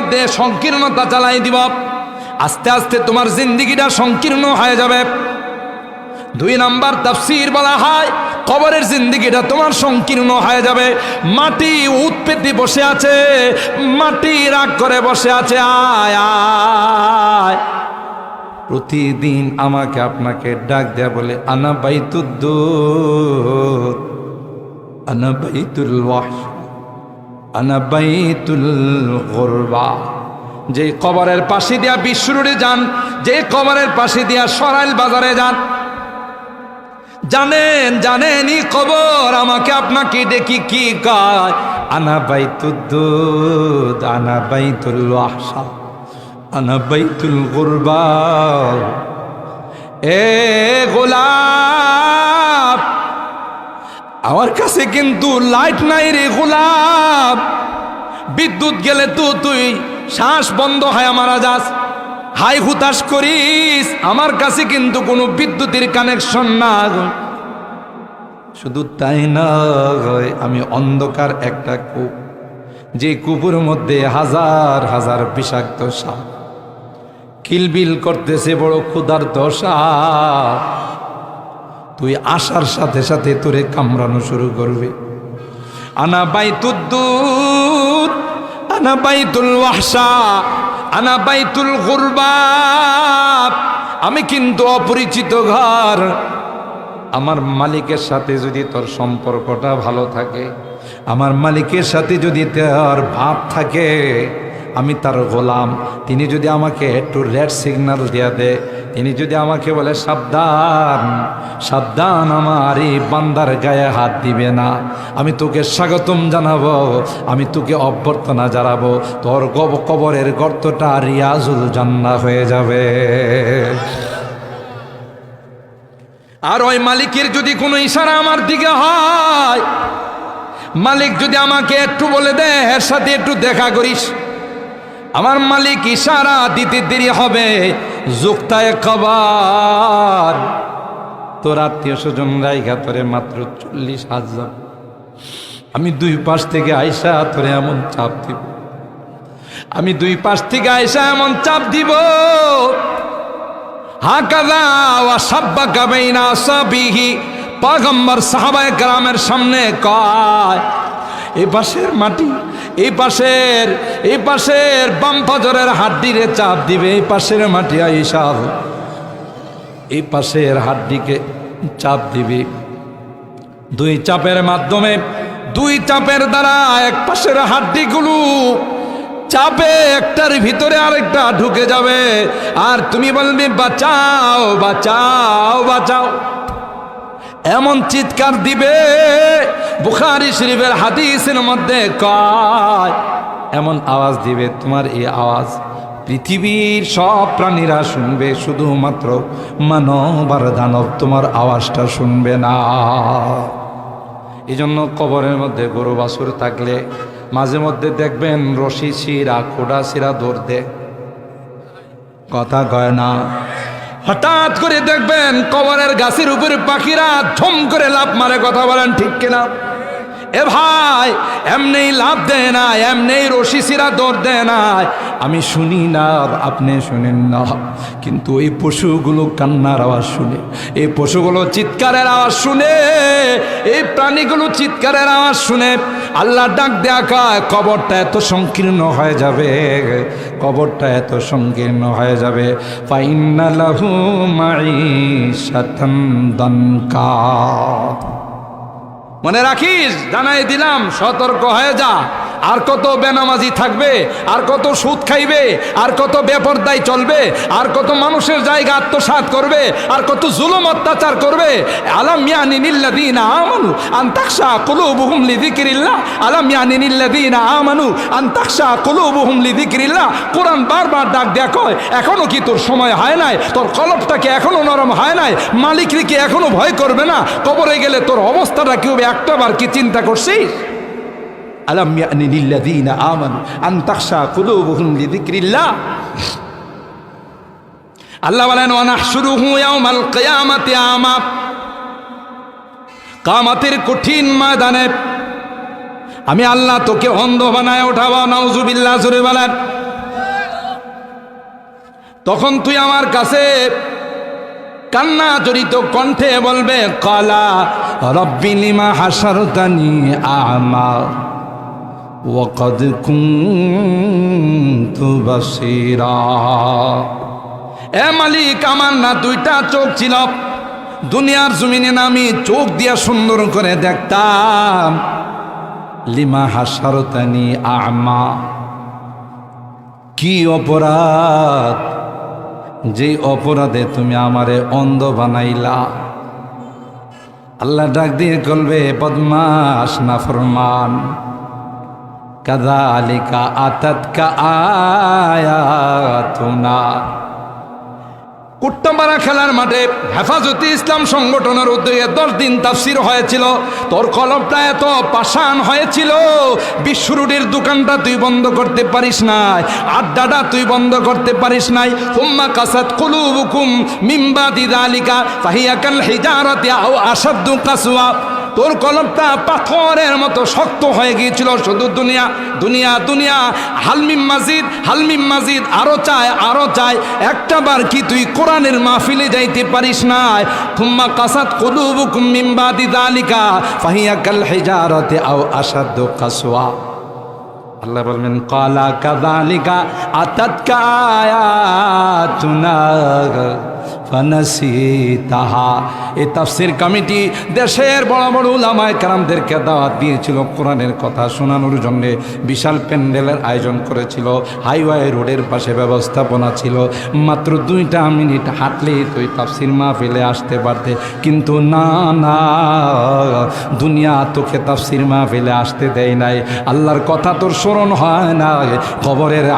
মধ্যে সংকীর্ণতা চালাই দিব। আস্তে আস্তে তোমার জিন্দিগিটা সংকীর্ণ হয়ে যাবে। দুই নাম্বার তাফসির বলা হয়, কবরের জিন্দিগিটা তোমার সংকীর্ণ হয়ে যাবে। মাটি উৎপেতে বসে আছে, মাটি রাগ করে বসে আছে, আয় প্রতিদিন আমাকে আপনাকে ডাক দেয়া বলে, আনা বাইতুদ্দুত আনা বাইতুল ওয়াহশ। যে কবরের পাশে দিয়া বিশ্বরুড়ে যান যে কবরের পাশে দিয়া সরাইল বাজারে যান। জানেন জানেন ই কবর আমাকে আপনাকে দেখি কি কয়? আনা বাইতুদ্দুদ আনা বাইতুল ওয়াহশা আনা বাইতুল গুরবা। এ গোলাপ আমার কাছে কিন্তু লাইট নাই রে গোলাপ। বিদ্যুৎ গেলে তো তুই শ্বাস বন্ধ হয় মারা যাস হাই হুতাশ করিস, আমার কাছে কিন্তু কোনো বিদ্যুতের কানেকশন না শুধু তাই না আমি অন্ধকার একটা কূপ, যে কূপের মধ্যে হাজার হাজার বিষাক্ত সাপ। কিলবিল করতেছে বড় ক্ষুধার দশা তুই আসার সাথে সাথে তোরে কামড়ানো শুরু করবে। আনা বাই বাইতুদ্দুত আনা বাইতুল ওয়াহশা, আনা বাইতুল গুরবাব আমি কিন্তু অপরিচিত ঘর। আমার মালিকের সাথে যদি তোর সম্পর্কটা ভালো থাকে, আমার মালিকের সাথে যদি তোর ভাব থাকে, আমি তার গোলাম। তিনি যদি আমাকে একটু রেড সিগন্যাল দেয়া দেয় তিনি যদি আমাকে বলে, সাবধান সাবধান আমার এই বান্দার গায়ে হাত দিবে না। আমি তোকে স্বাগতম জানাব, আমি তোকে অভ্যর্থনা জানাব, তোর গব কবরের গর্তটা রিয়াজুল জান্না হয়ে যাবে। আর ওই মালিকের যদি কোনো ইশারা আমার দিকে হয়, মালিক যদি আমাকে একটু বলে দে, এর সাথে একটু দেখা করিস। আমার মালিক ইশারা দিতে দেরি হবে যুক্তায় কবার। তোর আত্মীয় স্বজন তোরে মাত্র চল্লিশ হাজার। আমি দুই পাশ থেকে আইসা তোরে এমন চাপ দিব। আমি দুই পাশ থেকে আইসা এমন চাপ দিব। হাকাদা সাহাবায়ে গ্রামের সামনে কয় এই পাশের মাটি এই পাশের এই পাশের বাম ফজরের হাড্ডিরে চাপ দিবে এই পাশের মাটি আইসা এই পাশের হাড্ডিকে চাপ দিবে। দুই চাপের মাধ্যমে, দুই চাপের দ্বারা এক পাশের হাড্ডিগুলো চাপে একটার ভিতরে আরেকটা ঢুকে যাবে। আর তুমি বলবি, বাঁচাও বাঁচাও বাঁচাও। এমন চিৎকার দিবে, বুখারি শরীফের হাদিসের মধ্যে কয়, এমন আওয়াজ দিবে তোমার এই আওয়াজ। পৃথিবীর সব প্রাণীরা শুনবে, শুধুমাত্র মানব আর দানব তোমার আওয়াজটা শুনবে না। এই জন্য কবরের মধ্যে গরু বাছুর থাকলে মাঝে মধ্যে দেখবেন রশি, শিরা, খোডা, শিরা দে কথা কয় না। হঠাৎ করে দেখবেন কবরের গাছের উপরে পাখিরা ঝম করে লাভ মারে, কথা বলেন ঠিক কিনা? এ ভাই এমনি লাভ দেয় না এমনি রশি সিরা দৌড় দেয় না আমি শুনি না, আপনি শুনেন না। কিন্তু এই পশুগুলো কান্নার আওয়াজ শুনে, এই পশুগুলো চিৎকারের আওয়াজ শুনে, এই প্রাণীগুলো চিৎকারের আওয়াজ শুনে আল্লাহ ডাক দেয়া কায়, কবরটা এত সংকীর্ণ হয়ে যাবে, কবরটা এত সংকীর্ণ হয়ে যাবে। ফাইন্না লাহু মাইশাতান দানকা। মনে রাখিস জানাই দিলাম সতর্ক হয়ে যা। আর কত বেনামাজি থাকবে, আর কত সুদ খাইবে, আর কত বেপরদায় চলবে, আর কত মানুষের জায়গা আত্মসাত করবে, আর কত জুলুম অত্যাচার করবে। আলাম ইয়ানি নিল্লাদিনা আমানু আন্তাকশা কুলুবুহুম লিযিকরিল্লাহ। আলাম বারবার ডাক কি তোর সময় হয় নাই? তোর এখনও হয় নাই? এখনও ভয় করবে না? কবরে গেলে তোর অবস্থাটা কি হবে? একটা বার কি চিন্তা করছিস? আলাম ইয়ানি লিল্লাযীনা আমানু আন তাখশা কুলুবুহুম লিযিকরিল্লাহ। আল্লাহ বলেন, ওয়া নাহশুরুহু ইয়াউমাল কিয়ামাতি আমা। কামাতের কঠিন ময়দানে আমি আল্লাহ তোকে অন্ধ বানায় উঠাবো নাউজুবিল্লাহ জুড়ে বলেন। তখন তুই আমার কাছে কান্না জড়িত কণ্ঠে বলবে, কলা রব্বি লিমা হাসারতানি আমা। ওকদ কুন্তু বাসিরা এ মালিক, আমার না দুইটা চোখ ছিল। দুনিয়ার জমিনে আমি চোখ দিয়া সুন্দর করে দেখতাম। লিমা হাসারতানি আমা। কি অপরাধ? যে অপরাধে তুমি আমারে অন্ধ বানাইলা। আল্লাহ ডাক দিয়ে করবে বদমাস না ফরমান কাদা আলিকা আতাত কা আয়াতুনা। কুট্টামারা খেলার মাঠে হেফাজতে ইসলাম সংগঠনের উদ্যোগে দশ দিন তাফসির হয়েছিল। তোর কলমটা এত পাশান হয়েছিল। বিশ্বরুটির দোকানটা তুই বন্ধ করতে পারিস নাই, আড্ডাটা তুই বন্ধ করতে পারিস নাই। হুম্মা কাসাত কুলুবুকুম মিম্বা দিদালিকা ফাহিয়াকাল হিজারাতি আও আসাদ্দু কাসওয়া। তোর কলমটা পাথরের মতো শক্ত হয়ে গিয়েছিল শুধু দুনিয়া দুনিয়া দুনিয়া। হালমিম মাজিদ হালমিম মাজিদ, আরও চায় আরও চায়। একটা বার কি তুই কোরআনের মাহফিলে যাইতে পারিস না? থুম্মা কাসাত কুলুবুকুম বাদি যালিকা ফাহিয়া কাল হিজারাতি আও আসাদ্দু কাসওয়া। আল্লাহ বলবেন, কালা কাযালিকা আতাতকা আয়াতুনা ফানাসিতাহা। এই তাফসির কমিটি দেশের বড় বড় উলামায়ে কেরামদেরকে দাওয়াত দিয়েছিল কোরআনের কথা শোনানোর জন্য। বিশাল প্যান্ডেলের আয়োজন করেছিল। হাইওয়ে রোডের পাশে ব্যবস্থাপনা ছিল। মাত্র দুইটা মিনিট হাঁটলেই তুই তাফসির মাহফিলে আসতে পারতে। কিন্তু না না, দুনিয়া তোকে তাফসির মাহফিলে আসতে দেয় নাই। আল্লাহর কথা তোর স্মরণ হয় না খবরের